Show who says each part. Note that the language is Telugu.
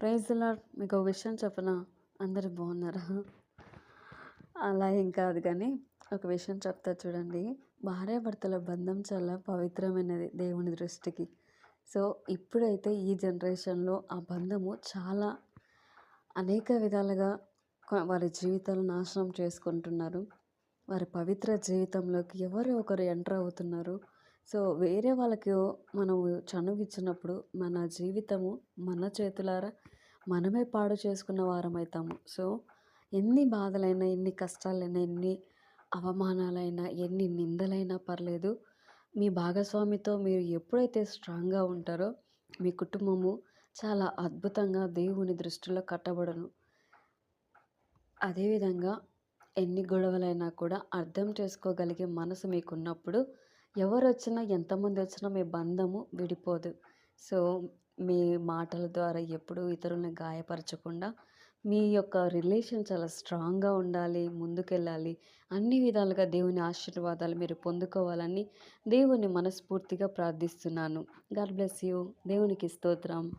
Speaker 1: ప్రైజ్ లాడ్ మీకు ఒక విషయం చెప్పనా? అందరు బాగున్నారా? అలా ఏం కాదు కానీ ఒక విషయం చెప్తా చూడండి. భార్యాభర్తల బంధం చాలా పవిత్రమైనది దేవుని దృష్టికి. సో ఇప్పుడైతే ఈ జనరేషన్లో ఆ బంధము చాలా అనేక విధాలుగా వారి జీవితాలు నాశనం చేసుకుంటున్నారు. వారి పవిత్ర జీవితంలోకి ఎవరో ఒకరు ఎంటర్ అవుతున్నారు. సో వేరే వాళ్ళకి మనము చనువిచ్చినప్పుడు మన జీవితము మన చేతులారా మనమే పాడు చేసుకున్న వారం అవుతాము సో ఎన్ని బాధలైనా ఎన్ని కష్టాలైనా ఎన్ని అవమానాలైనా ఎన్ని నిందలైనా పర్లేదు. మీ భాగస్వామితో మీరు ఎప్పుడైతే స్ట్రాంగ్గా ఉంటారో మీ కుటుంబము చాలా అద్భుతంగా దేవుని దృష్టిలో కట్టబడను. అదేవిధంగా ఎన్ని గొడవలైనా కూడా అర్థం చేసుకోగలిగే మనసు మీకున్నప్పుడు ఎవరు వచ్చినా ఎంతమంది వచ్చినా మీ బంధము విడిపోదు. సో మీ మాటల ద్వారా ఎప్పుడూ ఇతరులను గాయపరచకుండా మీ యొక్క రిలేషన్ చాలా స్ట్రాంగ్గా ఉండాలి ముందుకెళ్ళాలి. అన్ని విధాలుగా దేవుని ఆశీర్వాదాలు మీరు పొందుకోవాలని దేవుని మనస్ఫూర్తిగా ప్రార్థిస్తున్నాను. God bless you. దేవునికి స్తోత్రం.